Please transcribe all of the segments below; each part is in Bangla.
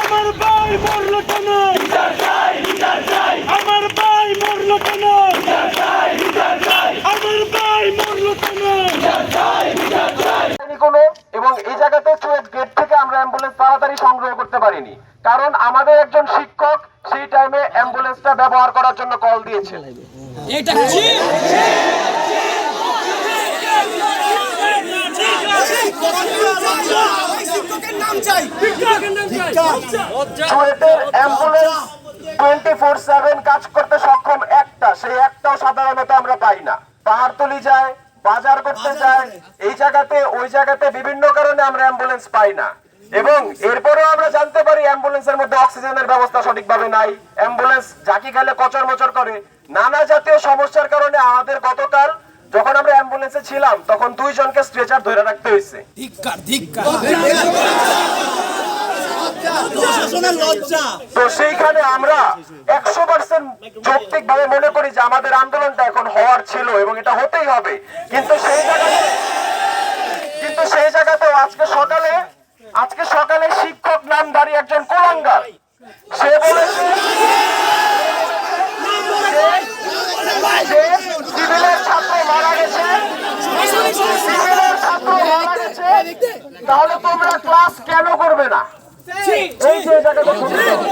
আমার ভাই মরলো কেন? আমার ভাই মরলো কেন? আমার ভাই মরলো কেন? কোনো এবং এই জায়গাতে চুয়েট গেট থেকে আমরা অ্যাম্বুলেন্স তাড়াতাড়ি সংগ্রহ করতে পারিনি। কারণ আমাদের একজন শিক্ষক সেই টাইমে অ্যাম্বুলেন্সটা ব্যবহার করার জন্য কল দিয়েছে। চুয়েটের অ্যাম্বুলেন্স টোয়েন্টি ফোর সেভেন কাজ করতে সক্ষম একটা। সেই একটাও সাধারণত আমরা পাই না। পাহাড়তলি যায় বাজার করতে যায় এই জায়গাতে ওই জায়গাতে বিভিন্ন কারণে আমরা অ্যাম্বুলেন্স পাই না। এবং এরপরেও আমরা জানতে পারি অ্যাম্বুলেন্সের মধ্যে অক্সিজেনের ব্যবস্থা সঠিকভাবে নাই। অ্যাম্বুলেন্স জাকি খেলে কচর মচর করে। নানা জাতীয় সমস্যার কারণে আমাদের গতকাল যখন আমরা অ্যাম্বুলেন্সে ছিলাম তখন দুইজনকে স্ট্রেচার ধরে রাখতে হয়েছে। তো সেইখানে আমরা একশো পার্সেন্ট যৌক্তিক ভাবে মনে করি যে আমাদের আন্দোলনটা এখন হওয়ার ছিল এবং এটা হতেই হবে। কিন্তু সেই জায়গাতে কিন্তু সেই জায়গাতেও আজকে সকালে আজকে সকালে শিক্ষক নামধারী একজন কোলাঙ্গার। সে বলেছে সিভিলের ছাত্র মারা গেছে। সিভিলের ছাত্র মারা গেছে। তাহলে তোমরা ক্লাস কেন করবে না? এই যে জায়গাটা শুনতে হবে।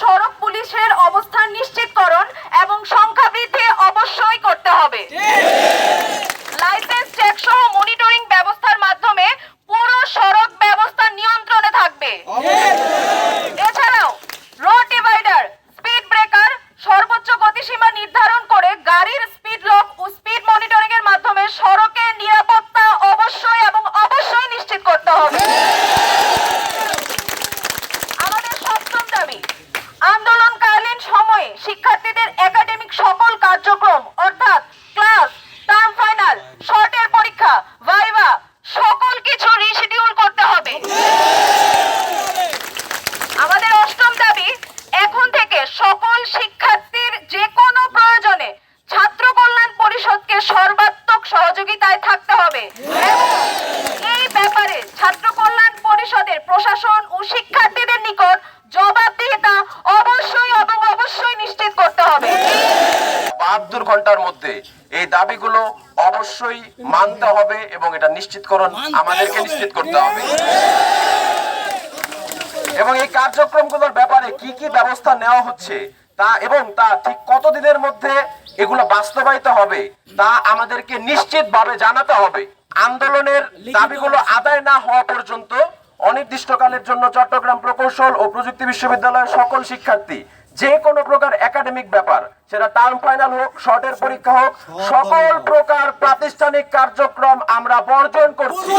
সড়ক পুলিশের অবস্থান নিশ্চিতকরণ এবং সংখ্যা বৃদ্ধি অবশ্যই করতে হবে। লাইসেন্স চেক সহ মনিটরিং ব্যবস্থার মাধ্যমে পুরো সড়ক ব্যবস্থা নিয়ন্ত্রণে থাকবে এছাড়াও রোড ডিভাইডার স্পিড ব্রেকার সর্বোচ্চ গতিসীমা নির্ধারণ করে গাড়ির স্পিড লক ও স্পিড মনিটরিং এর মাধ্যমে সড়কের নিরাপত্তা অবশ্যই এবং অবশ্যই নিশ্চিত করতে হবে আমাদের সপ্তম দাবি আন্দোলনকালীন সময়ে শিক্ষার্থীদের একাডেমিক সকল কার্যক্রম অর্থাৎ ক্লাস টার্ম ফাইনাল শর্টের পরীক্ষা ভাইভা সকল কিছু রিশিডিউল করতে হবে আমাদের অষ্টম দাবি এখন থেকে সকল শিক্ষার্থীর যে কোনো প্রয়োজনে ছাত্র কল্যাণ পরিষদকে সর্বাত্মক সহযোগিতায় থাকতে হবে। এই ব্যাপারে ছাত্র কল্যাণ পরিষদের প্রশাসন ও শিক্ষার্থীদের নিকট জবাবদিহিতা অবশ্যই এবং অবশ্যই নিশ্চিত করতে হবে। বাহাত্তর ঘণ্টার মধ্যে এই দাবিগুলো অবশ্যই মানতে হবে এবং এটা নিশ্চিতকরণ আমাদেরকে নিশ্চিত করতে হবে। এবং এই কার্যক্রমগুলোর ব্যাপারে কি কি ব্যবস্থা নেওয়া হচ্ছে তা এবং তা ঠিক কতদিনের মধ্যে এগুলো বাস্তবায়িত হবে, তা আমাদেরকে নিশ্চিতভাবে জানাতে হবে। আন্দোলনের দাবিগুলো আদায় না হওয়া পর্যন্ত অনির্দিষ্টকালের জন্য চট্টগ্রাম প্রকৌশল ও প্রযুক্তি বিশ্ববিদ্যালয়ের সকল শিক্ষার্থী, যে কোনো প্রকার একাডেমিক ব্যাপার, সেটা টার্ম ফাইনাল হোক, শর্টের পরীক্ষা হোক, সকল প্রকার প্রাতিষ্ঠানিক কার্যক্রম আমরা বর্জন করছি।